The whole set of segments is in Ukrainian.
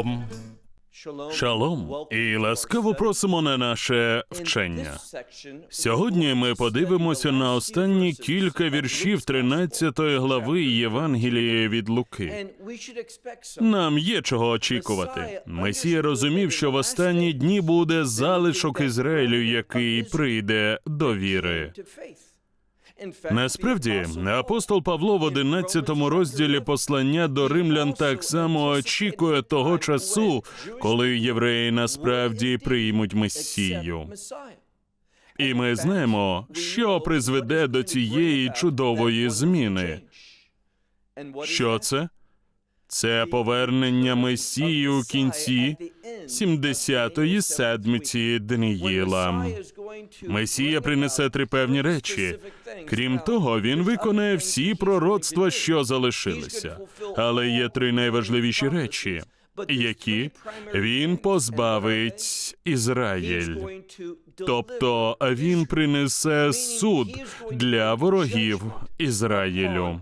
Шалом Шалом і ласкаво просимо на наше вчення. Сьогодні ми подивимося на останні кілька віршів 13 глави Євангелія від Луки. Нам є чого очікувати. Месія розумів, що в останні дні буде залишок Ізраїлю, який прийде до віри. Насправді, апостол Павло в 11 розділі послання до римлян так само очікує того часу, коли євреї насправді приймуть Месію. І ми знаємо, що призведе до цієї чудової зміни. Що це? Це повернення Месії у кінці 70-ї седмиці Даниїла. Месія принесе три певні речі. Крім того, він виконає всі пророцтва, що залишилися. Але є три найважливіші речі, які він позбавить Ізраїль. Тобто він принесе суд для ворогів Ізраїлю.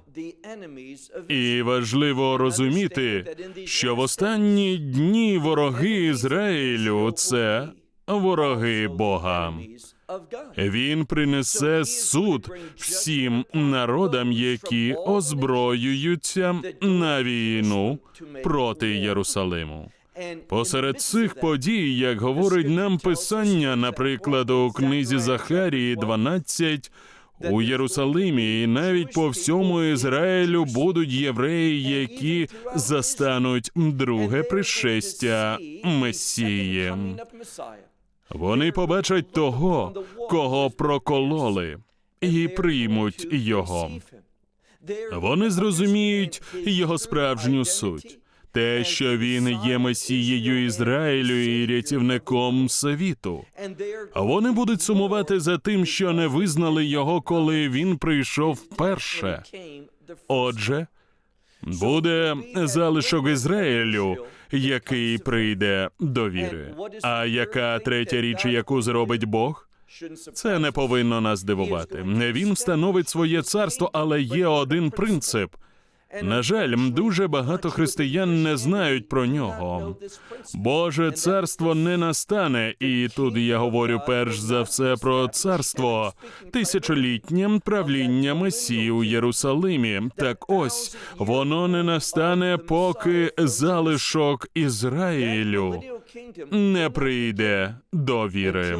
І важливо розуміти, що в останні дні вороги Ізраїлю це вороги Бога. Він принесе суд всім народам, які озброюються на війну проти Єрусалиму. Посеред цих подій, як говорить нам писання, наприклад, у книзі Захарії 12, у Єрусалимі і навіть по всьому Ізраїлю будуть євреї, які застануть друге пришестя Месії. Вони побачать того, кого прокололи, і приймуть його. Вони зрозуміють його справжню суть. Те, що він є месією Ізраїлю і рятівником світу. А вони будуть сумувати за тим, що не визнали його, коли він прийшов вперше. Отже, буде залишок Ізраїлю, який прийде до віри. А яка третя річ, яку зробить Бог? Це не повинно нас дивувати. Він встановить своє царство, але є один принцип. На жаль, дуже багато християн не знають про нього. Боже царство не настане, і тут я говорю перш за все про царство тисячолітнє правління Месії у Єрусалимі. Так ось воно не настане, поки залишок Ізраїлю не прийде до віри.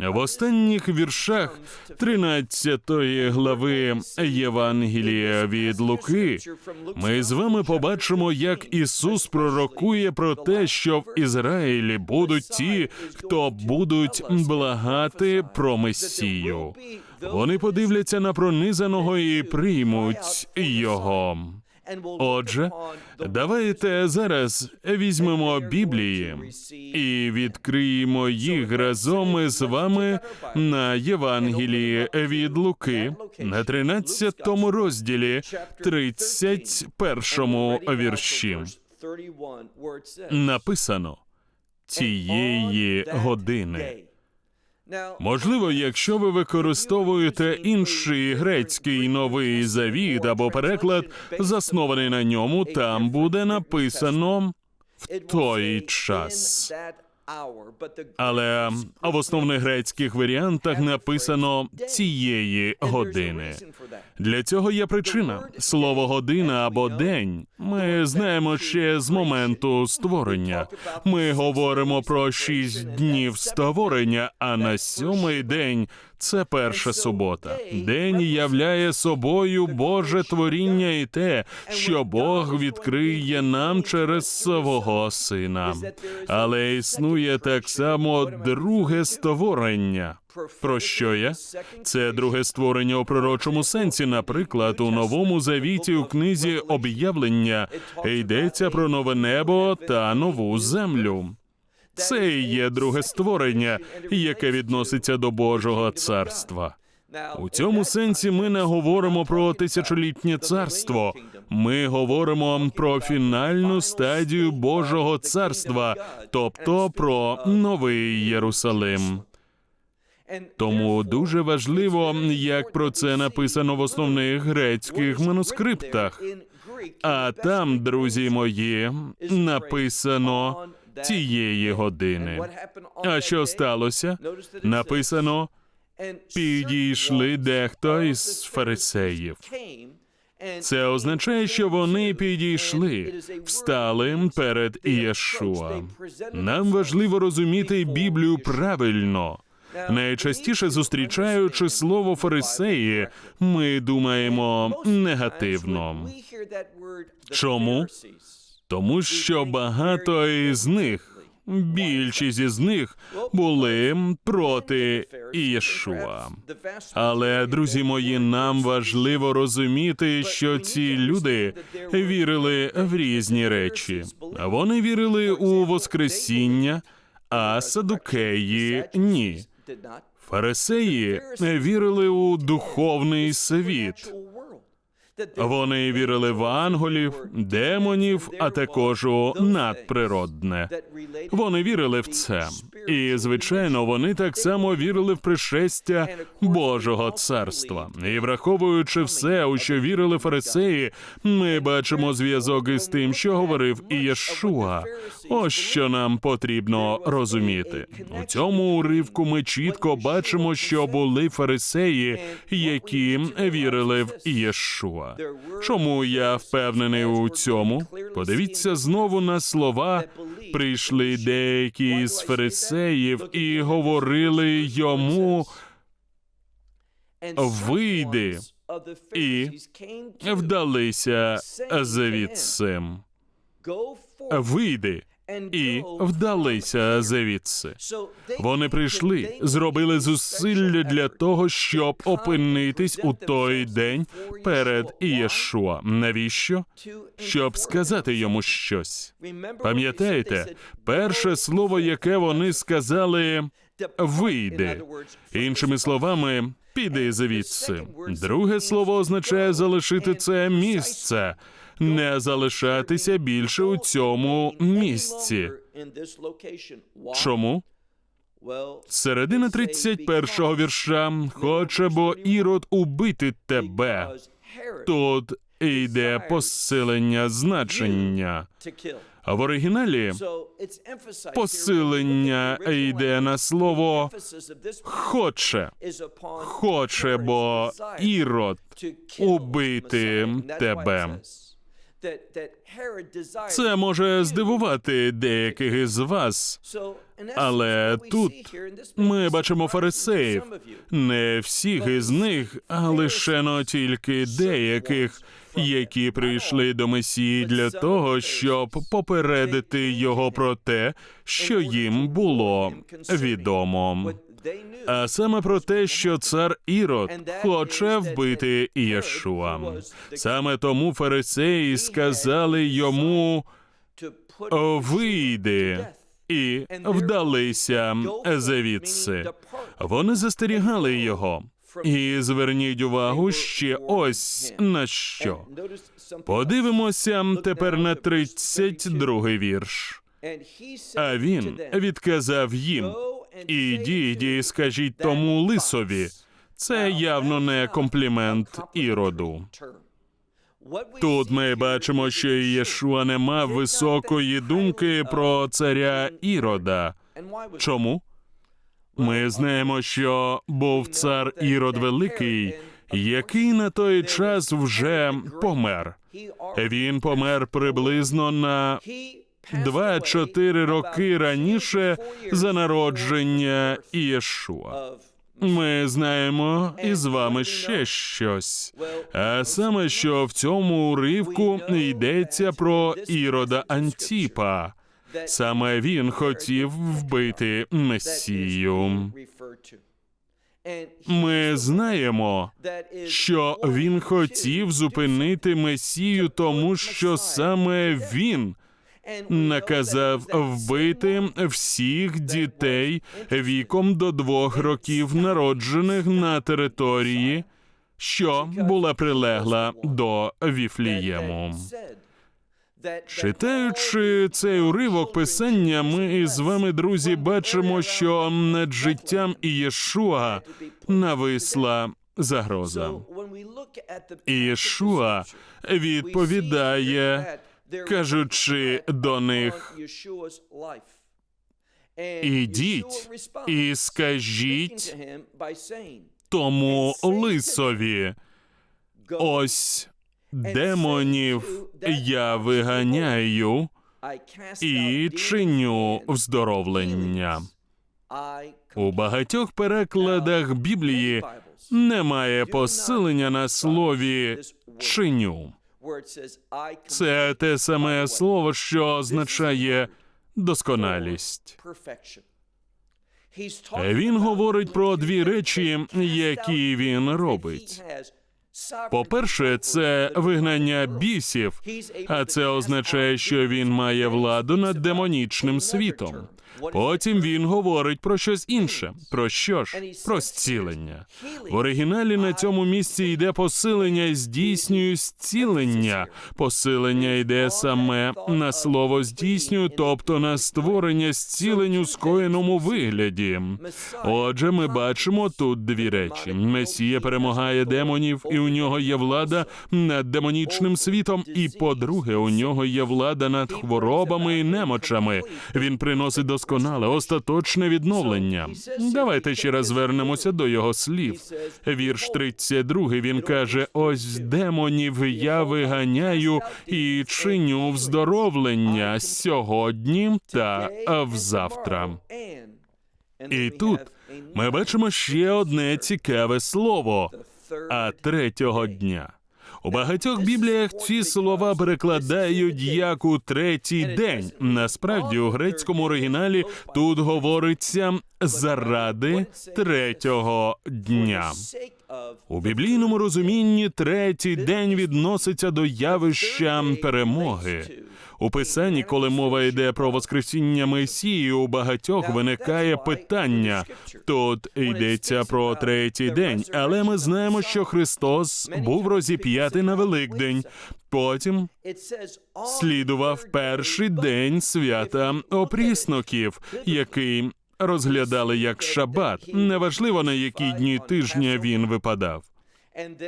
В останніх віршах 13 глави Євангелія від Луки ми з вами побачимо, як Ісус пророкує про те, що в Ізраїлі будуть ті, хто будуть благати про Месію. Вони подивляться на пронизаного і приймуть його. Отже, давайте зараз візьмемо Біблії і відкриємо їх разом із вами на Євангелії від Луки на 13 розділі, 31 вірші. Написано цієї години. Можливо, якщо ви використовуєте інший грецький новий завіт або переклад, заснований на ньому, там буде написано в той час. Але в основних грецьких варіантах написано цієї години. Для цього є причина. Слово година або день. Ми знаємо ще з моменту створення. Ми говоримо про шість днів створення, а на сьомий день це перша субота. День являє собою Боже творіння і те, що Бог відкриє нам через свого сина. Але існує так само друге створення. Про що я? Це друге створення у пророчому сенсі. Наприклад, у новому завіті у книзі об'явлення йдеться про нове небо та нову землю. Це і є друге створення, яке відноситься до Божого царства. У цьому сенсі ми не говоримо про тисячолітнє царство. Ми говоримо про фінальну стадію Божого царства, тобто про новий Єрусалим. Тому дуже важливо, як про це написано в основних грецьких манускриптах. А там, друзі мої, написано цієї години. А що сталося? Написано, підійшли дехто із фарисеїв. Це означає, що вони підійшли, встали перед Ієшуа. Нам важливо розуміти Біблію правильно. Найчастіше зустрічаючи слово фарисеї, ми думаємо негативно. Чому? Тому що багато із них, більшість із них були проти Ієшуа. Але, друзі мої, нам важливо розуміти, що ці люди вірили в різні речі. Вони вірили у Воскресіння, а садукеї ні. Фарисеї вірили у духовний світ. Вони вірили в ангелів, демонів, а також у надприродне. Вони вірили в це. І, звичайно, вони так само вірили в пришестя Божого царства. І враховуючи все, у що вірили фарисеї, ми бачимо зв'язок із тим, що говорив Ієшуа. Ось що нам потрібно розуміти. У цьому уривку ми чітко бачимо, що були фарисеї, які вірили в Ієшуа. Чому я впевнений у цьому? Подивіться знову на слова. Прийшли деякі з фарисеїв і говорили йому вийди і вдалися звідсим. Вийди і вдалися звідси. Вони прийшли, зробили зусилля для того, щоб опинитись у той день перед Ієшуа. Навіщо? Щоб сказати йому щось. Пам'ятаєте, перше слово, яке вони сказали, вийди. Іншими словами, піди звідси. Друге слово означає залишити це місце, не залишатися більше у цьому місці. Чому? Середина 31-го вірша хоче, бо Ірод убити тебе. Тут йде посилення значення. А в оригіналі посилення йде на слово хоче. Хоче, бо Ірод убити тебе. Це може здивувати деяких із вас, але тут ми бачимо фарисеїв. Не всіх із них, а лише но тільки деяких, які прийшли до Месії для того, щоб попередити його про те, що їм було відомо. А саме про те, що цар Ірод хоче вбити Ієшуа. Саме тому фарисеї сказали йому вийди. І вдалися звідси. Вони застерігали його. І зверніть увагу ще ось на що. Подивимося тепер на 32-й вірш. А він відказав їм: Ідіть і скажіть тому лисові. Це явно не комплімент іроду. Тут ми бачимо, що Єшуа не мав високої думки про царя Ірода. Чому? Ми знаємо, що був цар Ірод Великий, який на той час вже помер. Він помер приблизно на 2-4 роки раніше за народження Ієшуа. Ми знаємо із вами ще щось. А саме, що в цьому уривку йдеться про Ірода Антіпа. Саме він хотів вбити Месію. Ми знаємо, що він хотів зупинити Месію, тому що саме він наказав вбити всіх дітей віком до двох років, народжених на території, що була прилегла до Віфлієму. Читаючи цей уривок писання, ми із вами, друзі, бачимо, що над життям Ієшуа нависла загроза. Ієшуа відповідає, кажучи до них, «Ідіть і скажіть тому лисові, ось демонів я виганяю і чиню вздоровлення. У багатьох перекладах Біблії немає посилення на слові чиню. Це те саме слово, що означає досконалість. Він говорить про дві речі, які він робить. По-перше, це вигнання бісів, а це означає, що він має владу над демонічним світом. Потім він говорить про щось інше. Про що ж? Про зцілення. В оригіналі на цьому місці йде посилення, здійснюю зцілення. Посилення йде саме на слово здійснюю, тобто на створення зцілень у скоєному вигляді. Отже, ми бачимо тут дві речі: Месія перемагає демонів, і у нього є влада над демонічним світом. І по-друге, у нього є влада над хворобами і немочами. Він приносить досконале, остаточне відновлення. Давайте ще раз звернемося до його слів. Вірш 32, Він каже: Ось демонів я виганяю і чиню вздоровлення сьогодні та взавтра. І тут ми бачимо ще одне цікаве слово а третього дня. У багатьох бібліях ці слова перекладають як у третій день. Насправді, у грецькому оригіналі тут говориться заради третього дня. У біблійному розумінні третій день відноситься до явища перемоги. У писанні, коли мова йде про воскресіння Месії, у багатьох виникає питання. Тут йдеться про третій день, але ми знаємо, що Христос був розіп'ятий на Великдень. Потім слідував перший день свята опрісноків, який розглядали як шабат. Неважливо на які дні тижня він випадав.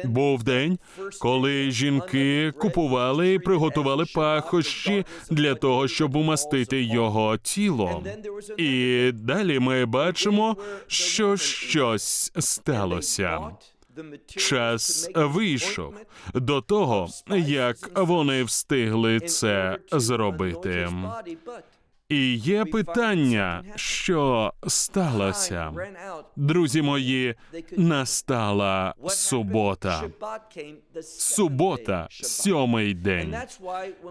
Був день, коли жінки купували і приготували пахощі для того, щоб умастити його тіло. І далі ми бачимо, що щось сталося. Час вийшов до того, як вони встигли це зробити. І є питання, що сталося. Друзі мої, настала субота. Субота, сьомий день.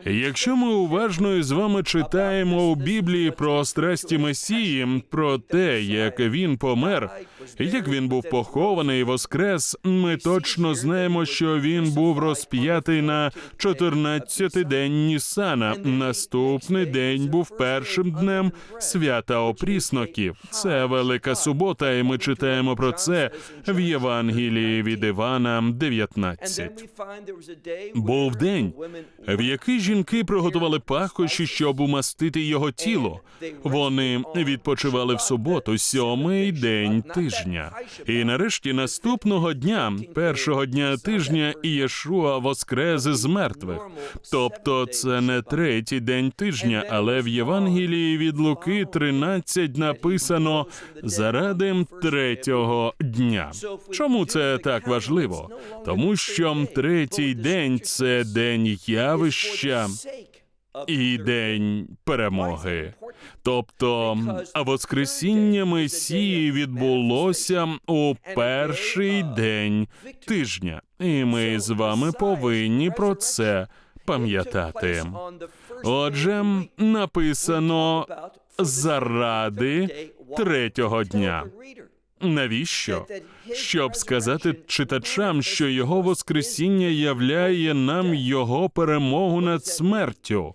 Якщо ми уважно із вами читаємо у Біблії про страсті Месії, про те, як він помер, як він був похований і воскрес, ми точно знаємо, що він був розп'ятий на 14-й день Нісана. Наступний день був першим днем свята опрісноків. Це велика субота, і ми читаємо про це в Євангелії від Івана 19. Був день, в який жінки приготували пахощі, щоб умастити його тіло. Вони відпочивали в суботу, сьомий день тижня. І нарешті наступного дня, першого дня тижня, Ієшуа воскрес з мертвих. Тобто, це не третій день тижня, але в Євангелії від Луки 13 написано заради третього дня. Чому це так важливо? Тому що третій день це день явища і день перемоги. Тобто, Воскресіння Месії відбулося у перший день тижня, і ми з вами повинні про це пам'ятати. Отже, написано заради третього дня. Навіщо? Щоб сказати читачам, що його Воскресіння являє нам його перемогу над смертю.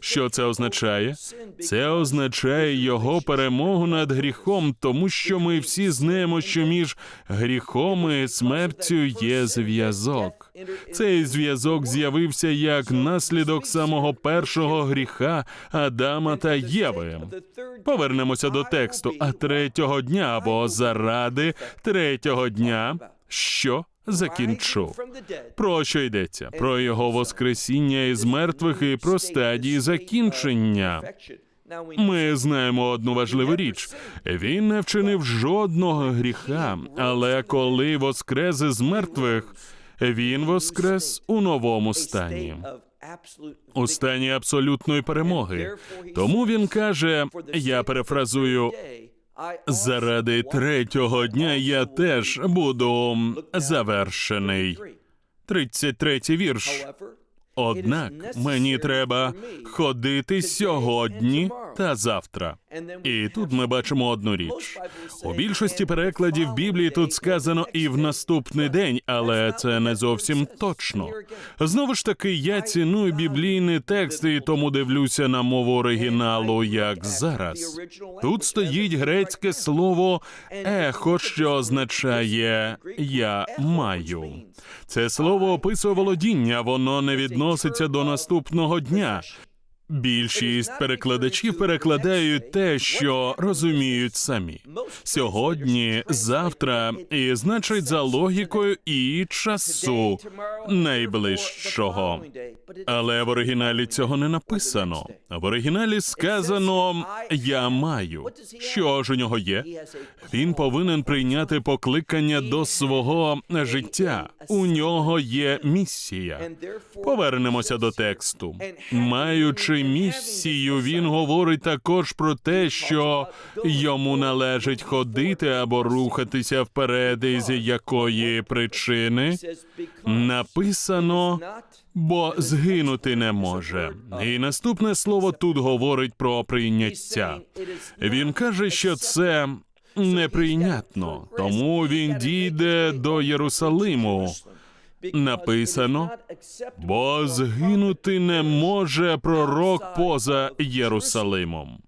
Що це означає? Це означає його перемогу над гріхом, тому що ми всі знаємо, що між гріхом і смертю є зв'язок. Цей зв'язок з'явився як наслідок самого першого гріха Адама та Єви. Повернемося до тексту. А третього дня або заради третього дня, що закінчу. Про що йдеться? Про його воскресіння із мертвих і про стадії закінчення. Ми знаємо одну важливу річ: він не вчинив жодного гріха, але коли воскрес із мертвих, він воскрес у новому стані, у стані абсолютної перемоги. Тому він каже: я перефразую. Заради третього дня я теж буду завершений. 33-й вірш. Однак мені треба ходити сьогодні та завтра. І тут ми бачимо одну річ. У більшості перекладів Біблії тут сказано і в наступний день, але це не зовсім точно. Знову ж таки, я ціную біблійні тексти, і тому дивлюся на мову оригіналу, як зараз. Тут стоїть грецьке слово ехо, що означає я маю. Це слово описує володіння, воно не відноситься до наступного дня. Більшість перекладачів перекладають те, що розуміють самі. Сьогодні, завтра, і значить за логікою і часу найближчого. Але в оригіналі цього не написано. В оригіналі сказано Я маю. Що ж у нього є? Він повинен прийняти покликання до свого життя. У нього є місія. Повернемося до тексту. Маючи місію, він говорить також про те, що йому належить ходити або рухатися вперед, із якої причини написано, бо згинути не може. І наступне слово тут говорить про прийняття. Він каже, що це неприйнятно, тому він дійде до Єрусалиму. Написано, бо згинути не може пророк поза Єрусалимом.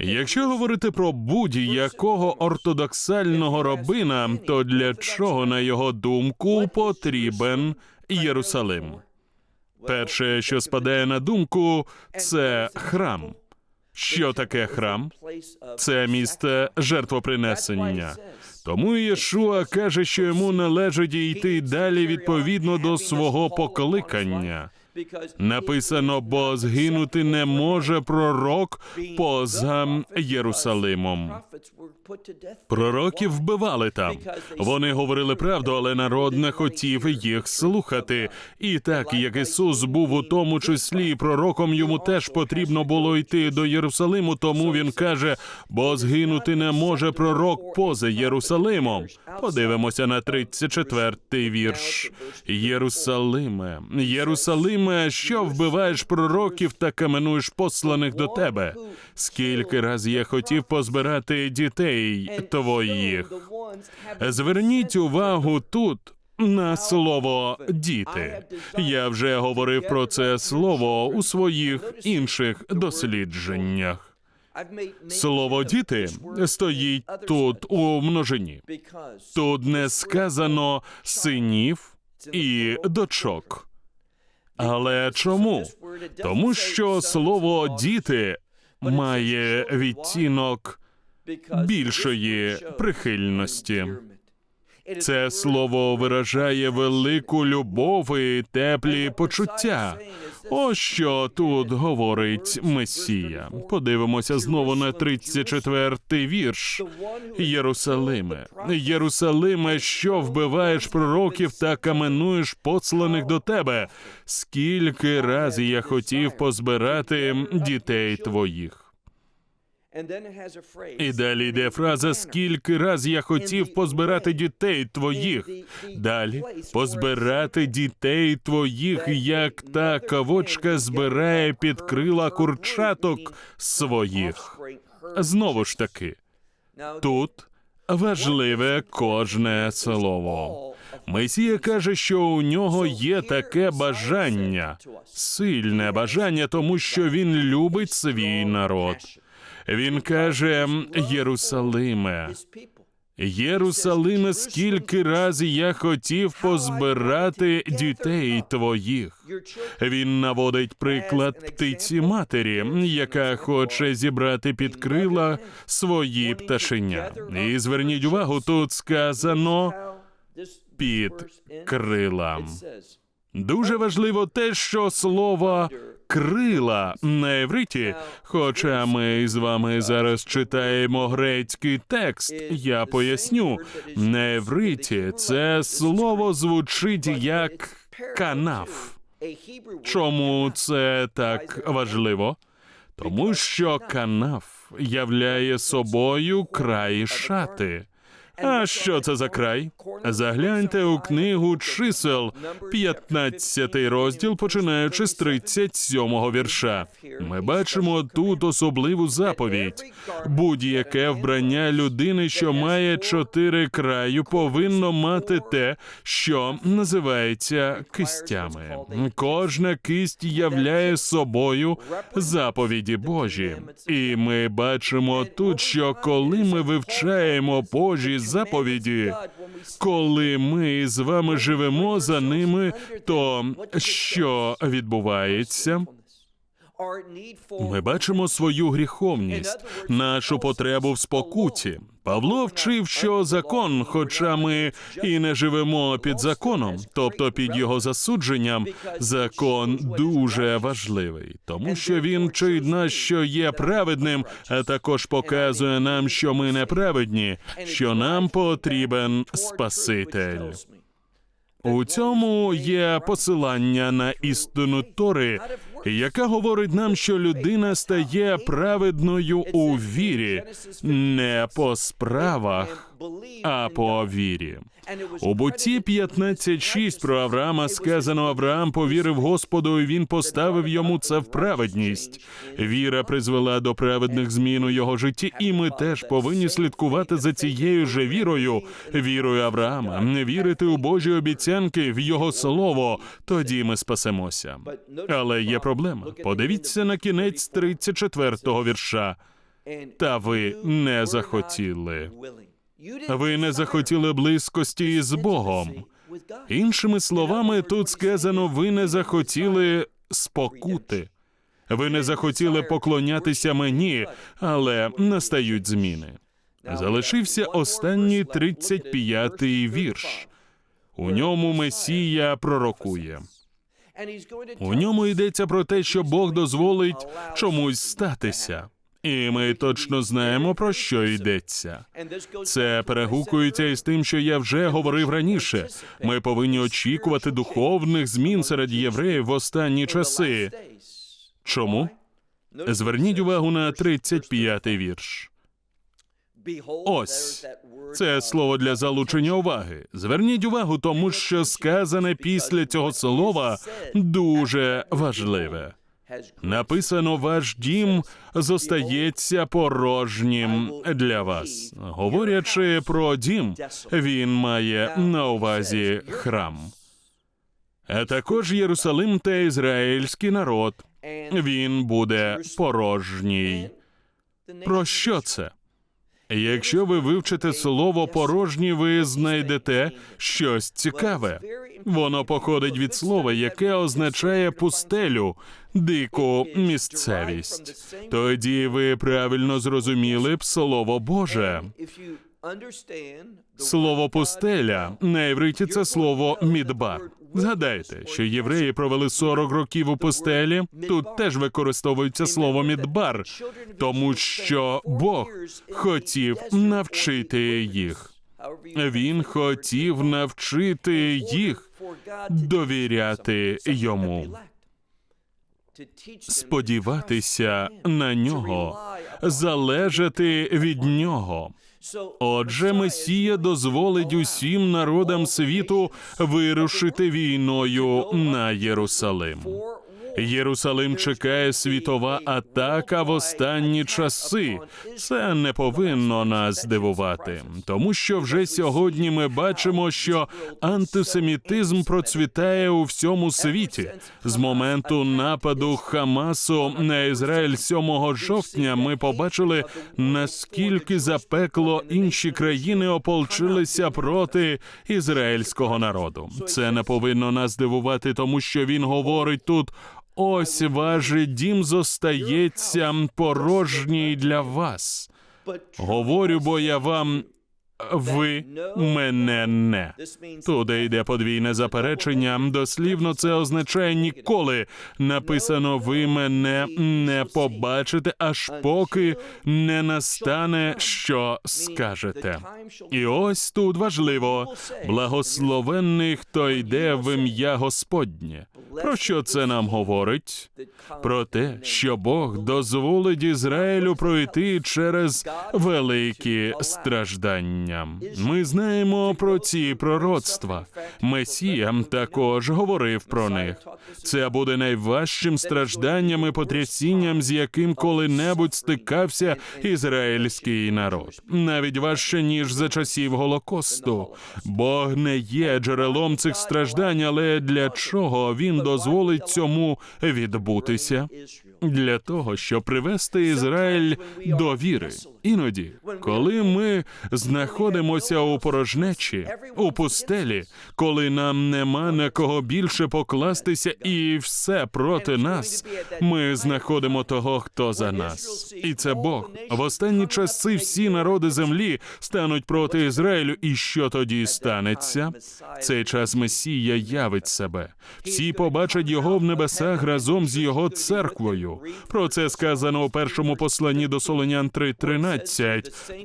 Якщо говорити про будь-якого ортодоксального робина, то для чого, на його думку, потрібен Єрусалим? Перше, що спадає на думку, це храм. Що таке храм? Це місце жертвопринесення. Тому Єшуа каже, що йому належить йти далі відповідно до свого покликання. Написано, бо згинути не може пророк поза Єрусалимом. Пророків вбивали там. Вони говорили правду, але народ не хотів їх слухати. І так як Ісус був у тому числі пророком, йому теж потрібно було йти до Єрусалиму. Тому він каже: бо згинути не може пророк поза Єрусалимом. Подивимося на 34-й вірш. Єрусалиме, Єрусалиме, що вбиваєш пророків та каменуєш посланих до тебе. Скільки раз я хотів позбирати дітей твоїх. Зверніть увагу тут. На слово діти я вже говорив про це слово у своїх інших дослідженнях. Слово діти стоїть тут у множині. Тут не сказано синів і дочок. Але чому? Тому що слово діти має відтінок більшої прихильності. Це слово виражає велику любов і теплі почуття. Ось що тут говорить Месія. Подивимося знову на 34-й вірш. Єрусалиме, Єрусалиме, що вбиваєш пророків та каменуєш посланих до тебе. Скільки разів я хотів позбирати дітей твоїх. І далі йде фраза Скільки раз я хотів позбирати дітей твоїх. Далі позбирати дітей твоїх, як та кавочка збирає під крила курчаток своїх. Знову ж таки, тут важливе кожне слово. Месія каже, що у нього є таке бажання, сильне бажання, тому що він любить свій народ. Він каже: Єрусалиме, Єрусалиме, скільки разів я хотів позбирати дітей твоїх. Він наводить приклад птиці матері, яка хоче зібрати під крила свої пташеня. І зверніть увагу, тут сказано під крилам. Дуже важливо те, що слово крила на євриті, хоча ми з вами зараз читаємо грецький текст, я поясню, на євриті це слово звучить як канаф. Чому це так важливо? Тому що канаф являє собою край шати. А що це за край? Загляньте у книгу чисел, 15 розділ, починаючи з 37-го вірша. Ми бачимо тут особливу заповідь. Будь-яке вбрання людини, що має чотири краю, повинно мати те, що називається кистями. Кожна кисть являє собою заповіді Божі. І ми бачимо тут, що коли ми вивчаємо Божі заповіді, коли ми з вами живемо за ними, то що відбувається? Ми бачимо свою гріховність, нашу потребу в спокуті. Павло вчив, що закон, хоча ми і не живемо під законом, тобто під його засудженням, закон дуже важливий, тому що він вчить нас, що є праведним, а також показує нам, що ми неправедні, що нам потрібен Спаситель. У цьому є посилання на істину Тори, яка говорить нам, що людина стає праведною у вірі, не по справах, а по вірі. У буті 15.6 про Авраама сказано: Авраам повірив Господу, і він поставив йому це в праведність. Віра призвела до праведних змін у його житті, і ми теж повинні слідкувати за цією же вірою, вірою Авраама, не вірити у Божі обіцянки в його слово. Тоді ми спасемося. Але є проблема. Подивіться на кінець 34-го вірша. Та ви не захотіли. Ви не захотіли близькості з Богом. Іншими словами, тут сказано, ви не захотіли спокути. Ви не захотіли поклонятися мені, але настають зміни. Залишився останній 35-й вірш. У ньому Месія пророкує. У ньому йдеться про те, що Бог дозволить чомусь статися. І ми точно знаємо, про що йдеться. Це перегукується із тим, що я вже говорив раніше. Ми повинні очікувати духовних змін серед євреїв в останні часи. Чому? Зверніть увагу на 35-й вірш. Ось це слово для залучення уваги. Зверніть увагу, тому що сказане після цього слова дуже важливе. Написано, ваш дім зостається порожнім для вас. Говорячи про дім, він має на увазі храм. А також Єрусалим та ізраїльський народ. Він буде порожній. Про що це? Якщо ви вивчите слово порожній, ви знайдете щось цікаве. Воно походить від слова, яке означає пустелю, дику місцевість. Тоді ви правильно зрозуміли б слово Боже. Слово пустеля на євриті це слово мідбар. Згадайте, що євреї провели 40 років у пустелі. Тут теж використовується слово мідбар, тому що Бог хотів навчити їх. Він хотів навчити їх довіряти йому, сподіватися на нього, залежати від нього. Отже, Месія дозволить усім народам світу вирушити війною на Єрусалим. Єрусалим чекає світова атака в останні часи. Це не повинно нас дивувати, тому що вже сьогодні ми бачимо, що антисемітизм процвітає у всьому світі. З моменту нападу Хамасу на Ізраїль 7 жовтня ми побачили, наскільки запекло інші країни ополчилися проти ізраїльського народу. Це не повинно нас дивувати, тому що він говорить тут. Ось ваш дім зостається порожній для вас. Говорю, бо я вам, ви мене не. Туди йде подвійне заперечення. Дослівно це означає ніколи. Написано, ви мене не побачите, аж поки не настане, що скажете. І ось тут важливо благословенний, хто йде в ім'я Господнє. Про що це нам говорить? Про те, що Бог дозволить Ізраїлю пройти через великі страждання. Ми знаємо про ці пророцтва. Месія також говорив про них. Це буде найважчим стражданням і потрясінням, з яким коли-небудь стикався ізраїльський народ, навіть важче ніж за часів Голокосту. Бог не є джерелом цих страждань, але для чого він дозволить цьому відбутися? Для того, щоб привести Ізраїль до віри. Іноді, коли ми знаходимося у порожнечі, у пустелі, коли нам нема на кого більше покластися, і все проти нас, ми знаходимо того, хто за нас, і це Бог. В останні часи всі народи землі стануть проти Ізраїлю. І що тоді станеться? Цей час Месія явить себе. Всі побачать його в небесах разом з його церквою. Про це сказано у першому посланні до Солонян 3.13.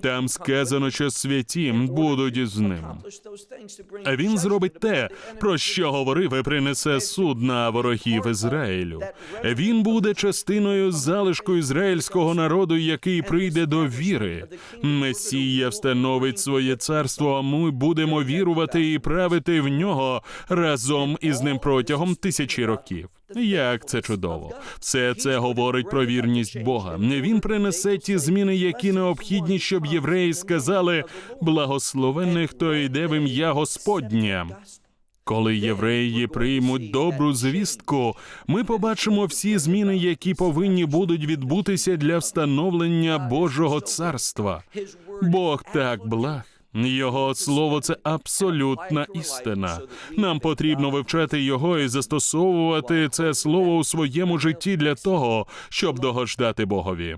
Там сказано, що святі будуть з ним. А він зробить те, про що говорив і принесе суд на ворогів Ізраїлю. Він буде частиною залишку ізраїльського народу, який прийде до віри. Месія встановить своє царство. а Ми будемо вірувати і правити в нього разом із ним протягом тисячі років. Як це чудово! Все це говорить про вірність Бога. Він принесе ті зміни, які необхідні, щоб євреї сказали благословенний, хто йде в ім'я Господнє. Коли євреї приймуть добру звістку, ми побачимо всі зміни, які повинні будуть відбутися для встановлення Божого царства. Бог так благ. Його слово це абсолютна істина. Нам потрібно вивчати його і застосовувати це слово у своєму житті для того, щоб догождати Богові.